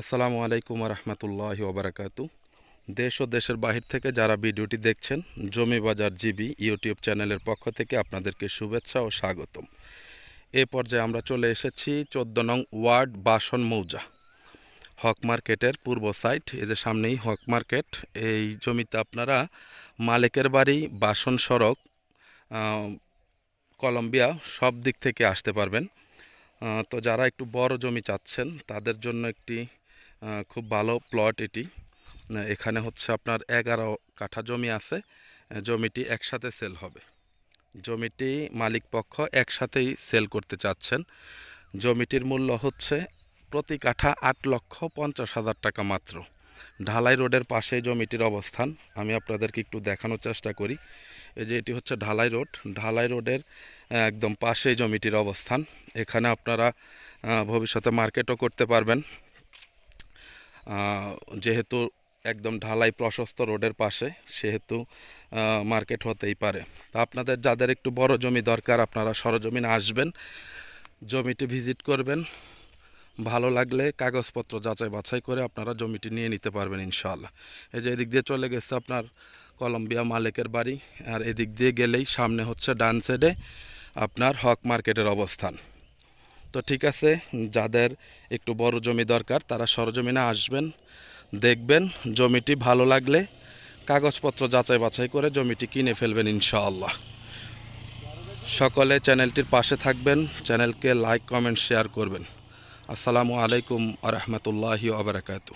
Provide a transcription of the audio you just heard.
আসসালামু আলাইকুম রহমতুল্লাহ ওবরাকাতু দেশ ও দেশের বাহির থেকে যারা ভিডিওটি দেখছেন, জমি বাজার জিবি ইউটিউব চ্যানেলের পক্ষ থেকে আপনাদেরকে শুভেচ্ছা ও স্বাগতম। এ পর্যায়ে আমরা চলে এসেছি চোদ্দ নং ওয়ার্ড বাসন মৌজা। হক মার্কেটের পূর্ব সাইড, এই যে সামনেই হক মার্কেট, এই জমিতে আপনারা মালিকের বাড়ি, বাসন সড়ক কলম্বিয়া সব দিক থেকে আসতে পারবেন। তো যারা একটু বড় জমি চাচ্ছেন, তাদের জন্য একটি খুব ভালো প্লট এটি। এখানে হচ্ছে আপনার এগারো কাঠা জমি আছে। জমিটি একসাথে সেল হবে। জমিটি মালিক পক্ষ একসাথেই সেল করতে চাচ্ছেন। জমিটির মূল্য হচ্ছে প্রতি কাঠা আট লক্ষ পঞ্চাশ হাজার টাকা মাত্র। ঢালাই রোডের পাশে জমিটির অবস্থান। আমি আপনাদেরকে একটু দেখানোর চেষ্টা করি। এই যে এটি হচ্ছে ঢালাই রোড। ঢালাই রোডের একদম পাশে জমিটির অবস্থান। এখানে আপনারা ভবিষ্যতে মার্কেটও করতে পারবেন। যেহেতু একদম ঢালাই প্রশস্ত রোডের পাশে, সেহেতু মার্কেট হতেই পারে। তা আপনাদের যাদের একটু বড় জমি দরকার, আপনারা সরজমিনে আসবেন, জমিটি ভিজিট করবেন। ভালো লাগলে কাগজপত্র যাচাই বাছাই করে আপনারা জমিটি নিয়ে নিতে পারবেন ইনশাল্লাহ এই যে এদিক দিয়ে চলে গেছে আপনার কলম্বিয়া মালিকের বাড়ি, আর এদিক দিয়ে গেলেই সামনে হচ্ছে ডান সাইডে আপনার হক মার্কেটের অবস্থান। তো ঠিক আছে, যাদের একটু বড় জমি দরকার, তারা সরজমিনে আসবেন, দেখবেন জমিটি ভালো লাগলে কাগজপত্র যাচাই বাছাই করে জমিটি কিনে ফেলবেন ইনশাআল্লাহ। সকলে চ্যানেলটির পাশে থাকবেন, চ্যানেলকে লাইক, কমেন্ট, শেয়ার করবেন। আসসালামু আলাইকুম আ রহমতুল্লাহি আবরাকাতু